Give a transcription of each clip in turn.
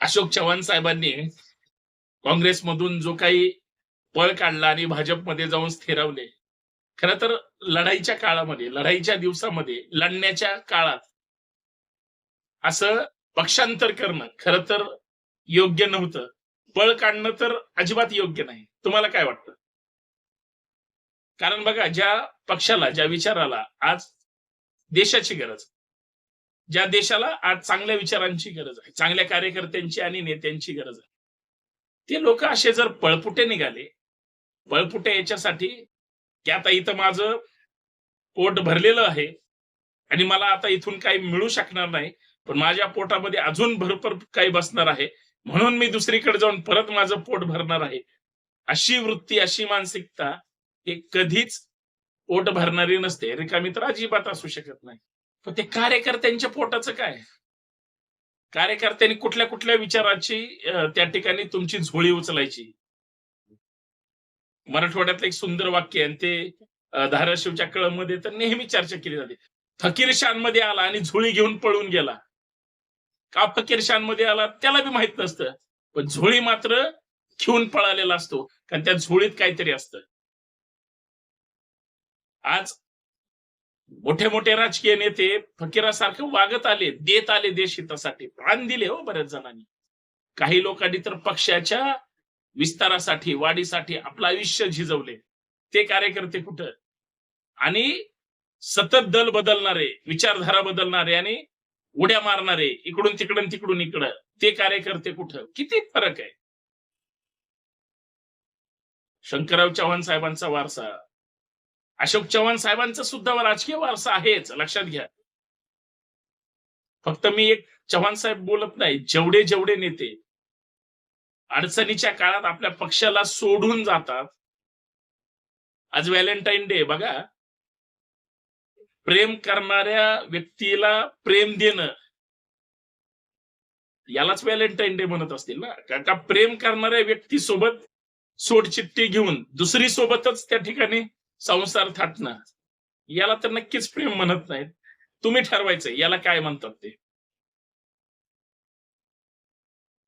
अशोक चव्हाण साहेबांनी काँग्रेसमधून जो काही पळ काढला आणि भाजपमध्ये जाऊन स्थिरावले खरं तर लढाईच्या काळामध्ये लढाईच्या दिवसामध्ये लढण्याच्या काळात असं पक्षांतर करणं खर तर योग्य नव्हतं. पळ काढणं तर अजिबात योग्य नाही. तुम्हाला काय वाटतं? कारण बघा ज्या पक्षाला ज्या विचाराला आज देशाची गरज ज्या देशाला आज चांगल्या विचारांची गरज आहे चांगल्या कार्यकर्त्यांची आणि नेत्यांची गरज आहे. ते लोक असे जर पळपुटे निघाले पळपुटे याच्यासाठी की आता इथं माझं पोट भरलेलं आहे आणि मला आता इथून काही मिळू शकणार नाही पण माझ्या पोटामध्ये अजून भरपूर काही बसणार आहे म्हणून मी दुसरीकडे जाऊन परत माझं पोट भरणार आहे अशी वृत्ती अशी मानसिकता हे कधीच पोट भरणारी नसते. रिकामी तर अजिबात असू शकत नाही. पण ते कार्यकर्त्यांच्या पोटाचं काय? कार्यकर्त्यांनी कुठल्या कुठल्या विचाराची त्या ठिकाणी तुमची झोळी उचलायची? मराठवाड्यातलं एक सुंदर वाक्य आहे आणि ते धाराशिवच्या कळमध्ये तर नेहमी चर्चा केली जाते. फकीरमध्ये आला आणि झोळी घेऊन पळून गेला. का फकीरमध्ये आला? त्याला बी माहीत नसतं. पण झोळी मात्र घेऊन पळालेला असतो कारण त्या झोळीत काहीतरी असतं. आज मोठे मोठे राजकीय नेते फकीरासारखे वागत आले देत आले देश हितासाठी. प्राण दिले हो बऱ्याच जणांनी. काही लोकांनी तर पक्षाच्या विस्तारासाठी वाढीसाठी आपलं आयुष्य झिजवले. ते कार्यकर्ते कुठं? आणि सतत दल बदलणारे विचारधारा बदलणारे आणि उड्या मारणारे इकडून तिकडून तिकडून इकडं ते कार्यकर्ते कुठं? किती फरक आहे? शंकरराव चव्हाण साहेबांचा वारसा अशोक चव्हाण साहेबांचा सुद्धा राजकीय वारसा आहेच लक्षात घ्या. फक्त मी एक चव्हाण साहेब बोलत नाही जेवढे जेवढे नेते अडचणीच्या काळात आपल्या पक्षाला सोडून जातात. आज व्हॅलेंटाईन डे बघा. प्रेम करणाऱ्या व्यक्तीला प्रेम देणं. यालाच व्हॅलेंटाईन डे म्हणत असतील ना. का- का प्रेम करणाऱ्या व्यक्तीसोबत सोडचिठ्ठी घेऊन दुसरी सोबतच त्या ठिकाणी संसार थाटणं याला तर नक्कीच प्रेम म्हणत नाहीत. तुम्ही ठरवायचं याला काय म्हणतात ते?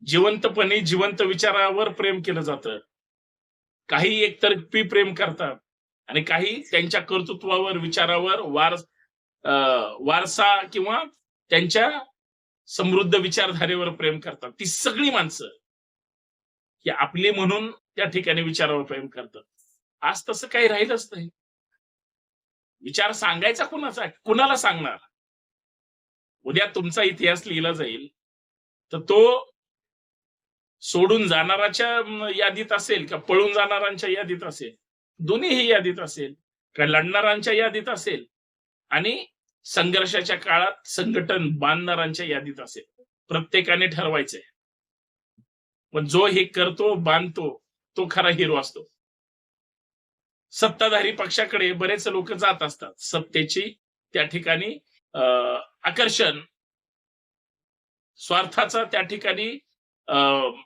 जिवंतपणे जिवंत विचारावर प्रेम केलं जातं. काही एकतर्फी प्रेम करतात आणि काही त्यांच्या कर्तृत्वावर विचारावर वार अं, वारसा किंवा त्यांच्या समृद्ध विचारधारेवर प्रेम करतात. ती सगळी माणसं की आपली म्हणून त्या ठिकाणी विचारावर प्रेम करतात. आज तसं काही राहिलंच नाही. विचार सांगायचा कुणाचा आहे? कुणाला सांगणार? उद्या तुमचा इतिहास लिहिला जाईल. तर तो सोडून जाणाराच्या यादीत असेल का पळून जाणाऱ्यांच्या यादीत असेल. दोन्हीही यादीत असेल. का लढणाऱ्यांच्या यादीत असेल आणि संघर्षाच्या काळात संघटन बांधणाऱ्यांच्या यादीत असेल. प्रत्येकाने ठरवायचंय. पण जो हे करतो बांधतो तो खरा हिरो असतो. सत्ताधारी पक्षाकडे बरेच लोक जात असतात. सत्तेची त्या ठिकाणी अं, आकर्षण स्वार्थाचा त्या ठिकाणी अं,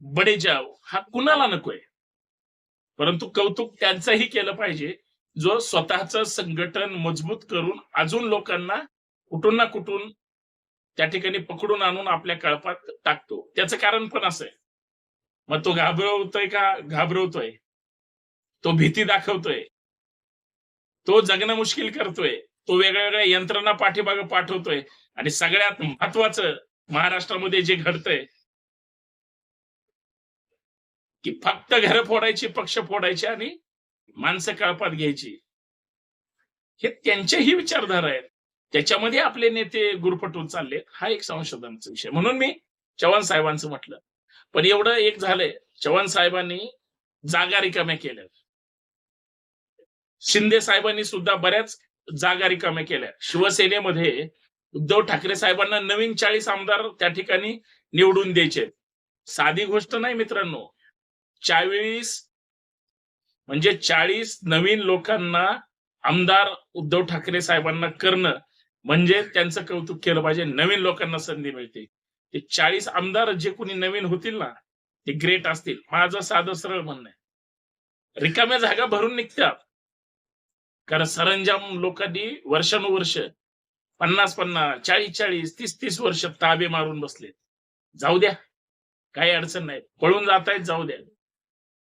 बडेजाव हा कुणाला नकोय? परंतु कौतुक त्यांचंही केलं पाहिजे. जो स्वतःचं संघटन मजबूत करून अजून लोकांना कुठून ना कुठून त्या ठिकाणी पकडून आणून आपल्या कळपात टाकतो. त्याचं कारण पण असं आहे. मग तो घाबरवतोय का? घाबरवतोय. तो भीती दाखवतोय. तो जगणं मुश्किल करतोय. तो वेगळ्या वेगळ्या यंत्रणा पाठीमागे पाठवतोय. आणि सगळ्यात महत्वाचं महाराष्ट्रामध्ये जे घडतंय की फक्त घरं फोडायची पक्ष फोडायचे आणि माणसं कळपात घ्यायची. हे त्यांच्याही विचारधारा आहेत. त्याच्यामध्ये आपले नेते गुरफटून चालले हा एक संशोधनाचा विषय. म्हणून मी चव्हाण साहेबांचं म्हटलं. पण एवढं एक झालंय. चव्हाण साहेबांनी जागा रिकाम्या केल्या शिंदे साहेबांनी सुद्धा बऱ्याच जागा रिकाम्या केल्या. शिवसेनेमध्ये उद्धव ठाकरे साहेबांना नवीन चाळीस आमदार त्या ठिकाणी निवडून द्यायचे. साधी गोष्ट नाही मित्रांनो. चाळीस म्हणजे चाळीस नवीन लोकांना आमदार उद्धव ठाकरे साहेबांना करणं म्हणजे त्यांचं कौतुक केलं पाहिजे. नवीन लोकांना संधी मिळते. ते चाळीस आमदार जे कोणी नवीन होतील ना ते ग्रेट असतील. माझं साधं सरळ म्हणणं आहे. रिकाम्या जागा भरून निघतात. कारण सरंजाम लोकांनी वर्षानुवर्ष पन्नास पन्नास चाळीस चाळीस तीस तीस वर्ष ताबे मारून बसलेत. जाऊ द्या. काही अडचण नाही. पळून जातायत जाऊ द्या.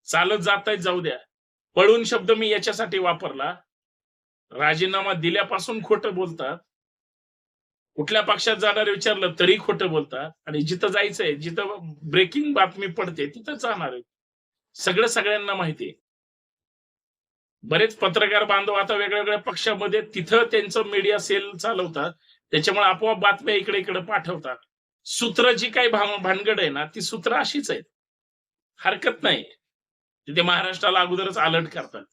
चालत जातायत जाऊ द्या. पळून शब्द मी याच्यासाठी वापरला. राजीनामा दिल्यापासून खोटं बोलतात. कुठल्या पक्षात जाणार विचारलं तरी खोटं बोलतात. आणि जिथं जायचंय जिथं ब्रेकिंग बातमी पडते तिथं जाणार सगळं सगळ्यांना माहिती आहे. बरेच पत्रकार बांधव आता वेगवेगळ्या पक्षामध्ये तिथं त्यांचं मीडिया सेल चालवतात. त्याच्यामुळे आपोआप बातम्या इकडे इकडे पाठवतात. सूत्र जी काही भानगड आहे ना ती सूत्र अशीच आहेत. हरकत नाही. तिथे महाराष्ट्राला अगोदरच अलर्ट करतात.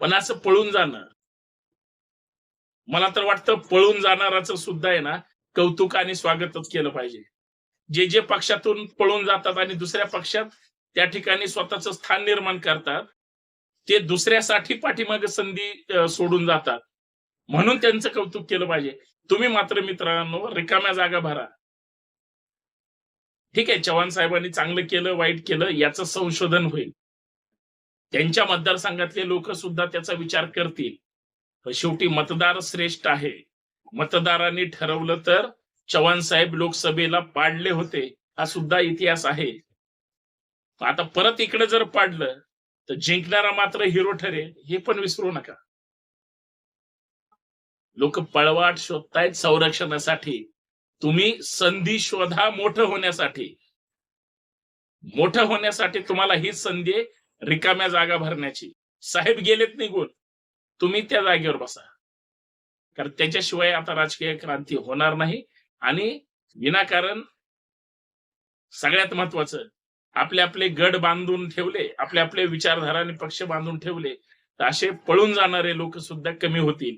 पण असं पळून जाणं मला तर वाटतं पळून जाणाराचं सुद्धा आहे ना कौतुक आणि स्वागतच केलं पाहिजे. जे जे पक्षातून पळून जातात आणि दुसऱ्या पक्षात त्या ठिकाणी स्वतःच स्थान निर्माण करतात ते दुसऱ्यासाठी पाठीमागे संधी सोडून जातात. म्हणून त्यांचं कौतुक केलं पाहिजे. तुम्ही मात्र मित्रांनो रिकाम्या जागा भरा. ठीक आहे चव्हाण साहेबांनी चांगलं केलं वाईट केलं याचं संशोधन होईल. त्यांच्या मतदारसंघातले लोक सुद्धा त्याचा विचार करतील. शेवटी मतदार श्रेष्ठ आहे. मतदारांनी ठरवलं तर चव्हाण साहेब लोकसभेला पाडले होते हा सुद्धा इतिहास आहे. आता परत इकडे जर पाडलं तर जिंकणारा मात्र हिरो ठरेल हे पण विसरू नका. लोक पळवाट शोधतायत संरक्षणासाठी. तुम्ही संधी शोधा मोठं होण्यासाठी. मोठं होण्यासाठी तुम्हाला ही संधी रिकाम्या जागा भरण्याची. साहेब गेलेत निघून. तुम्ही त्या जागेवर बसा. कारण त्याच्याशिवाय आता राजकीय क्रांती होणार नाही आणि विनाकारण सगळ्यात महत्वाचं आपले आपले गड बांधून ठेवले आपले आपले विचारधारा पक्ष बांधून ठेवले तर असे पळून जाणारे लोक सुद्धा कमी होतील.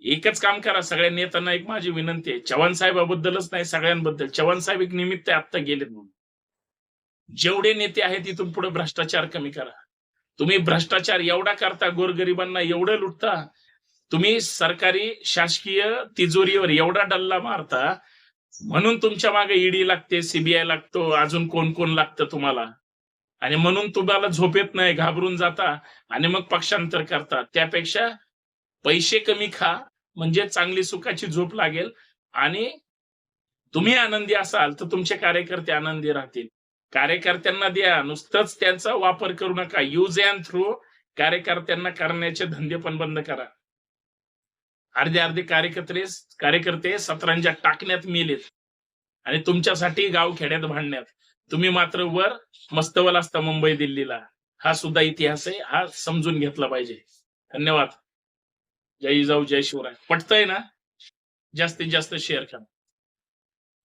एकच काम करा सगळ्या नेत्यांना एक माझी विनंती आहे. चव्हाण साहेबाबद्दलच नाही सगळ्यांबद्दल. चव्हाण साहेब एक निमित्त आत्ता गेलेत म्हणून. जेवढे नेते आहेत तिथून पुढे भ्रष्टाचार कमी करा. तुम्ही भ्रष्टाचार एवढा करता गोरगरिबांना एवढं लुटता तुम्ही सरकारी शासकीय तिजोरीवर एवढा डल्ला मारता म्हणून तुमच्या मागे ईडी लागते सीबीआय लागतो अजून कोण कोण लागतं तुम्हाला? आणि म्हणून तुम्हाला झोप येत नाही घाबरून जाता आणि मग पक्षांतर करता. त्यापेक्षा पैसे कमी खा म्हणजे चांगली सुखाची झोप लागेल आणि तुम्ही आनंदी असाल तर तुमचे कार्यकर्ते आनंदी राहतील. कार्यकर्त्यांना द्या नुसतंच त्यांचा वापर करू नका. यूज अँड थ्रू कार्यकर्त्यांना करण्याचे धंदे पण बंद करा. अर्धे अर्धे कार्यकर्ते कार्यकर्ते सतरांच्या टाकण्यात मेलेत. आणि तुमच्यासाठी गाव खेड्यात भांडण्यात. तुम्ही मात्र वर मस्तवल असता मुंबई दिल्लीला. हा सुद्धा इतिहास आहे. हा समजून घेतला पाहिजे. धन्यवाद. जय जाऊ जय शिवराय. पटतंय ना? जास्तीत जास्त शेअर करा